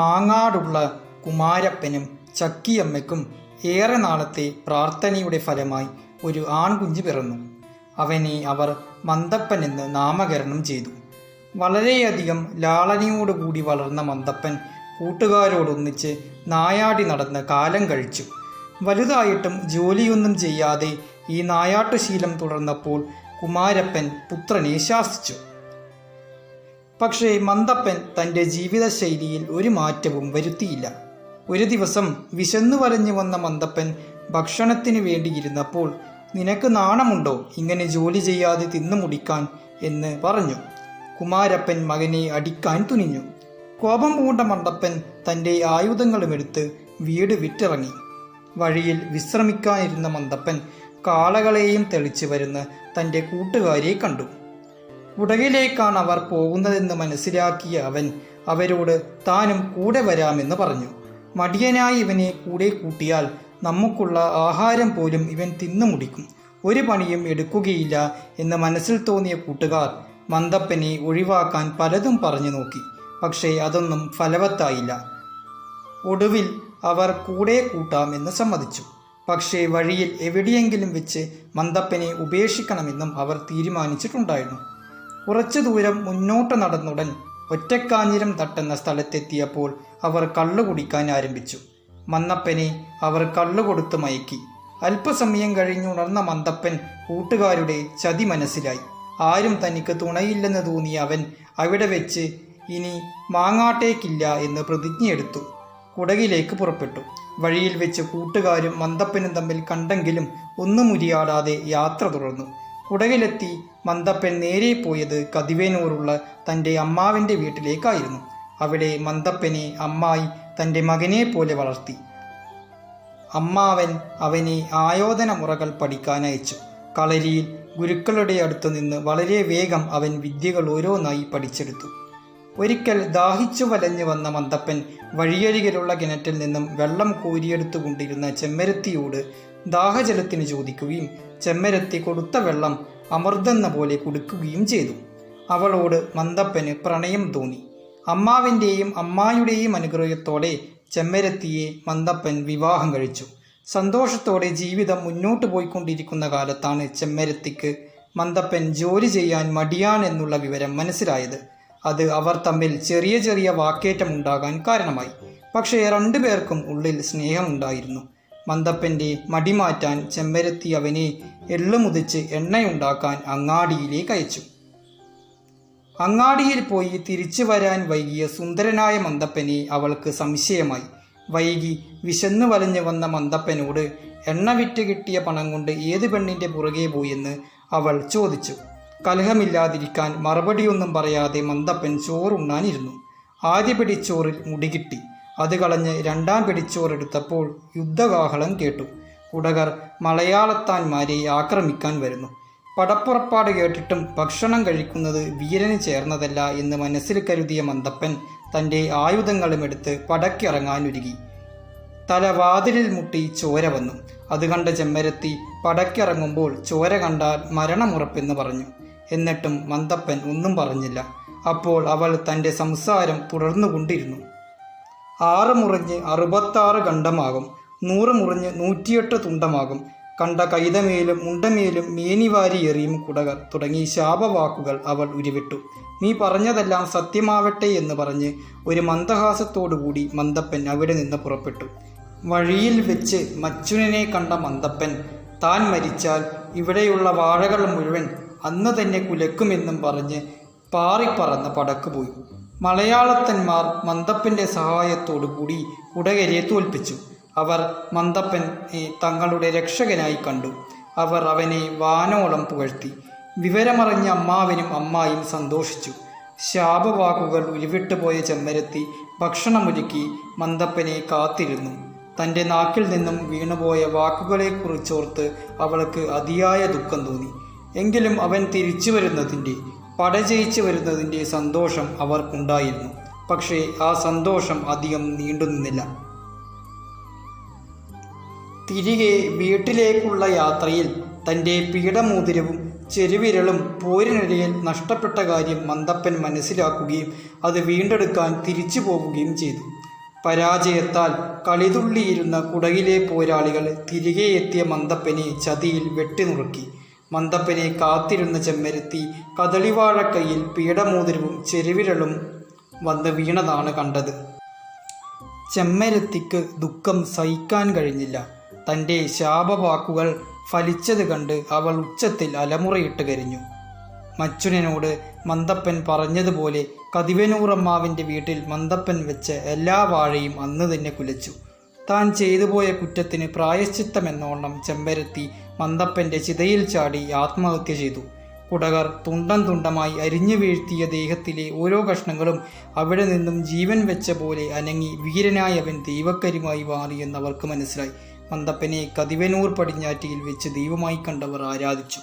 മാങ്ങാടുള്ള കുമാരപ്പനും ചക്കിയമ്മയ്ക്കും ഏറെ നാളത്തെ പ്രാർത്ഥനയുടെ ഫലമായി ഒരു ആൺകുഞ്ഞ് പിറന്നു. അവനെ അവർ മന്ദപ്പൻ എന്ന് നാമകരണം ചെയ്തു. വളരെയധികം ലാളനയോടുകൂടി വളർന്ന മന്ദപ്പൻ കൂട്ടുകാരോടൊന്നിച്ച് നായാടി നടന്ന് കാലം കഴിച്ചു. വലുതായിട്ടും ജോലിയൊന്നും ചെയ്യാതെ ഈ നായാട്ടുശീലം തുടർന്നപ്പോൾ കുമാരപ്പൻ പുത്രനെ ശാസിച്ചു. പക്ഷേ മന്ദപ്പൻ തന്റെ ജീവിതശൈലിയിൽ ഒരു മാറ്റവും വരുത്തിയില്ല. ഒരു ദിവസം വിശന്നു വരഞ്ഞു വന്ന മന്ദപ്പൻ ഭക്ഷണത്തിന് വേണ്ടിയിരുന്നപ്പോൾ നിനക്ക് നാണമുണ്ടോ? ഇങ്ങനെ ജോലി ചെയ്യാതെ തിന്നു മുടിക്കാൻ എന്ന് പറഞ്ഞു. കുമാരപ്പൻ മകനെ അടിക്കാൻ തുനിഞ്ഞു. കോപം പൂണ്ട മണ്ടപ്പൻ തന്റെ ആയുധങ്ങളുമെടുത്ത് വീട് വിട്ടിറങ്ങി വഴിയിൽ വിശ്രമിക്കാനിരുന്ന മന്ദപ്പൻ കാളകളെയും തെളിച്ചു വരുന്ന തന്റെ കൂട്ടുകാരെ കണ്ടു. കുടകിലേക്കാണ് അവർ പോകുന്നതെന്ന് മനസ്സിലാക്കിയ അവൻ അവരോട് താനും കൂടെ വരാമെന്ന് പറഞ്ഞു. മടിയനായി ഇവനെ കൂടെ കൂട്ടിയാൽ നമുക്കുള്ള ആഹാരം പോലും ഇവൻ തിന്നു മുടിക്കും. ഒരു പണിയും എടുക്കുകയില്ല എന്ന് മനസ്സിൽ തോന്നിയ കൂട്ടുകാർ മന്ദപ്പനെ ഒഴിവാക്കാൻ പലതും പറഞ്ഞു നോക്കി. പക്ഷേ അതൊന്നും ഫലവത്തായില്ല. ഒടുവിൽ അവർ കൂടെ കൂട്ടാമെന്ന് സമ്മതിച്ചു. പക്ഷേ വഴിയിൽ എവിടെയെങ്കിലും വെച്ച് മന്ദപ്പനെ ഉപേക്ഷിക്കണമെന്നും അവർ തീരുമാനിച്ചിട്ടുണ്ടായിരുന്നു. കുറച്ചു ദൂരം മുന്നോട്ട് നടന്നുടൻ ഒറ്റക്കാഞ്ഞിരം തട്ടുന്ന സ്ഥലത്തെത്തിയപ്പോൾ അവർ കള്ളു കുടിക്കാൻ ആരംഭിച്ചു. മന്നപ്പനെ അവർ കള്ളു കൊടുത്തു മയക്കി. അല്പസമയം കഴിഞ്ഞുണർന്ന മന്ദപ്പൻ കൂട്ടുകാരുടെ ചതി മനസ്സിലായി. ആരും തനിക്ക് തുണയില്ലെന്ന് തോന്നിയ അവൻ അവിടെ വെച്ച് ഇനി മാങ്ങാട്ടേക്കില്ല എന്ന് പ്രതിജ്ഞയെടുത്തു. കുടകിലേക്ക് പുറപ്പെട്ടു. വഴിയിൽ വെച്ച് കൂട്ടുകാരും മന്ദപ്പനും തമ്മിൽ കണ്ടെങ്കിലും ഒന്നും മുരിയാടാതെ യാത്ര തുടർന്നു. കുടകിലെത്തി മന്ദപ്പൻ നേരെ പോയത് കതിവേനൂറുള്ള തന്റെ അമ്മാവിന്റെ വീട്ടിലേക്കായിരുന്നു. അവിടെ മന്ദപ്പനെ അമ്മായി തന്റെ മകനെ പോലെ വളർത്തി. അമ്മാവൻ അവനെ ആയോധന മുറകൾ പഠിക്കാനയച്ചു കളരിയിൽ ഗുരുക്കളുടെ അടുത്തു നിന്ന് വളരെ വേഗം അവൻ വിദ്യകൾ ഓരോന്നായി പഠിച്ചെടുത്തു. ഒരിക്കൽ ദാഹിച്ചു വലഞ്ഞു വന്ന മന്തപ്പൻ വഴിയരികിലുള്ള കിണറ്റിൽ നിന്നും വെള്ളം കോരിയെടുത്തുകൊണ്ടിരുന്ന ചെമ്മരത്തിയോട് ദാഹജലത്തിന് ചോദിക്കുകയും ചെമ്മരത്തി കൊടുത്ത വെള്ളം അമൃതെന്ന പോലെ കുടിക്കുകയും ചെയ്തു. അവളോട് മന്തപ്പന് പ്രണയം തോന്നി. അമ്മാവിന്റെയും അമ്മായുടെയും അനുഗ്രഹത്തോടെ ചെമ്മരത്തിയെ മന്തപ്പൻ വിവാഹം കഴിച്ചു. സന്തോഷത്തോടെ ജീവിതം മുന്നോട്ട് പോയിക്കൊണ്ടിരിക്കുന്ന കാലത്താണ് ചെമ്മരത്തിക്ക് മന്തപ്പൻ ജോലി ചെയ്യാൻ മടിയാണെന്നുള്ള വിവരം മനസ്സിലായത്. അത് അവർ തമ്മിൽ ചെറിയ ചെറിയ വാക്കേറ്റമുണ്ടാകാൻ കാരണമായി. പക്ഷേ രണ്ടുപേർക്കും ഉള്ളിൽ സ്നേഹമുണ്ടായിരുന്നു. മന്ദപ്പന്റെ മടിമാറ്റാൻ ചെമ്പരത്തി അവനെ എള്ളുമുതിച്ച് എണ്ണയുണ്ടാക്കാൻ അങ്ങാടിയിലേക്ക് അയച്ചു. അങ്ങാടിയിൽ പോയി തിരിച്ചു വരാൻ വൈകിയ സുന്ദരനായ മന്ദപ്പനെ അവൾക്ക് സംശയമായി. വൈകി വിശന്നു വലഞ്ഞു വന്ന മന്ദപ്പനോട് എണ്ണ വിറ്റ് കിട്ടിയ പണം കൊണ്ട് ഏത് പെണ്ണിന്റെ പുറകെ പോയെന്ന് അവൾ ചോദിച്ചു. കലഹമില്ലാതിരിക്കാൻ മറുപടിയൊന്നും പറയാതെ മന്ദപ്പൻ ചോറുണ്ണാനിരുന്നു. ആദ്യ പിടിച്ചോറിൽ മുടികിട്ടി അത് കളഞ്ഞ് രണ്ടാം പിടിച്ചോറെടുത്തപ്പോൾ യുദ്ധകാഹളം കേട്ടു. കുടകർ മലയാളത്താന്മാരെ ആക്രമിക്കാൻ വരുന്നു. പടപ്പുറപ്പാട് കേട്ടിട്ടും ഭക്ഷണം കഴിക്കുന്നത് വീരന് ചേർന്നതല്ല എന്ന് മനസ്സിൽ കരുതിയ മന്ദപ്പൻ തന്റെ ആയുധങ്ങളുമെടുത്ത് പടക്കിറങ്ങാനൊരുങ്ങി. തല വാതിലിൽ മുട്ടി ചോര വന്നു. അത് കണ്ട ചെമ്മരത്തി പടക്കിറങ്ങുമ്പോൾ ചോര കണ്ടാൽ മരണമുറപ്പെന്ന് പറഞ്ഞു. എന്നിട്ടും മന്ദപ്പൻ ഒന്നും പറഞ്ഞില്ല. അപ്പോൾ അവൾ തന്റെ സംസാരം തുടർന്നുകൊണ്ടിരുന്നു ആറ് മുറിഞ്ഞ് അറുപത്താറ് ഖണ്ഡമാകും. നൂറ് മുറിഞ്ഞ് നൂറ്റിയെട്ട് തുണ്ടമാകും. കണ്ട കൈതമേലും മുണ്ടമേലും മേനിവാരി എറിയും കുടകർ തുടങ്ങി ശാപവാക്കുകൾ അവൾ ഉരുവിട്ടു. നീ പറഞ്ഞതെല്ലാം സത്യമാവട്ടെ എന്ന് പറഞ്ഞ് ഒരു മന്ദഹാസത്തോടുകൂടി മന്ദപ്പൻ അവിടെ നിന്ന് പുറപ്പെട്ടു. വഴിയിൽ വെച്ച് മച്ചുനെ കണ്ട മന്ദപ്പൻ താൻ മരിച്ചാൽ ഇവിടെയുള്ള വാഴകൾ മുഴുവൻ അന്ന് തന്നെ കുലക്കുമെന്നും പറഞ്ഞ് പാറിപ്പറന്ന് പടക്കുപോയി. മലയാളത്തന്മാർ മന്ദപ്പന്റെ സഹായത്തോടുകൂടി കുടകരെ തോൽപ്പിച്ചു. അവർ മന്തപ്പൻ തങ്ങളുടെ രക്ഷകനായി കണ്ടു. അവർ അവനെ വാനോളം പുകഴ്ത്തി. വിവരമറിഞ്ഞ അമ്മാവനും അമ്മായും സന്തോഷിച്ചു. ശാപവാക്കുകൾ ഉരുവിട്ടുപോയ ചെമ്മരത്തി ഭക്ഷണമൊരുക്കി മന്ദപ്പനെ കാത്തിരുന്നു. തന്റെ നാക്കിൽ നിന്നും വീണുപോയ വാക്കുകളെക്കുറിച്ചോർത്ത് അവൾക്ക് അതിയായ ദുഃഖം തോന്നി. എങ്കിലും അവൻ തിരിച്ചു വരുന്നതിന്റെ പടജയിച്ചു വരുന്നതിന്റെ സന്തോഷം അവർക്കുണ്ടായിരുന്നു. പക്ഷേ ആ സന്തോഷം അധികം നീണ്ടുനിന്നില്ല തിരികെ വീട്ടിലേക്കുള്ള യാത്രയിൽ തന്റെ പീഠമോതിരവും ചെരുവിരളും പോരിനിടയിൽ നഷ്ടപ്പെട്ട കാര്യം മന്ദപ്പൻ മനസ്സിലാക്കുകയും അത് വീണ്ടെടുക്കാൻ തിരിച്ചു പോവുകയും ചെയ്തു. പരാജയത്താൽ കളിതുള്ളിയിരുന്ന കുടകിലെ പോരാളികൾ തിരികെ എത്തിയ മന്ദപ്പനെ ചതിയിൽ വെട്ടിനുറുക്കി. മന്ദപ്പനെ കാത്തിരുന്ന ചെമ്മരുത്തി കദളിവാഴക്കൈയിൽ പീഠമോതിരവും ചെരുവിരളും വന്ന് വീണതാണ് കണ്ടത്. ചെമ്മരത്തിക്ക് ദുഃഖം സഹിക്കാൻ കഴിഞ്ഞില്ല. തന്റെ ശാപവാക്കുകൾ ഫലിച്ചത് കണ്ട് അവൾ ഉച്ചത്തിൽ അലമുറയിട്ട് കരിഞ്ഞു. മച്ചുനോട് മന്ദപ്പൻ പറഞ്ഞതുപോലെ കതിവനൂറമ്മാവിന്റെ വീട്ടിൽ മന്ദപ്പൻ വെച്ച എല്ലാ വാഴയും അന്ന് തന്നെ കുലച്ചു. താൻ ചെയ്തുപോയ കുറ്റത്തിന് പ്രായശ്ചിത്തമെന്നോണം ചെമ്പരത്തി മന്ദപ്പന്റെ ചിതയിൽ ചാടി ആത്മഹത്യ ചെയ്തു. കുടകർ തുണ്ടം തുണ്ടമായി അരിഞ്ഞു വീഴ്ത്തിയ ദേഹത്തിലെ ഓരോ കഷ്ണങ്ങളും അവിടെ നിന്നും ജീവൻ വെച്ച പോലെ അനങ്ങി വീരനായ അവൻ ദൈവക്കരിമായി മാറിയെന്നവർക്ക് മനസ്സിലായി. മന്ദപ്പനെ കതിവനൂർ പടിഞ്ഞാറ്റിയിൽ വെച്ച് ദൈവമായി കണ്ടവർ ആരാധിച്ചു.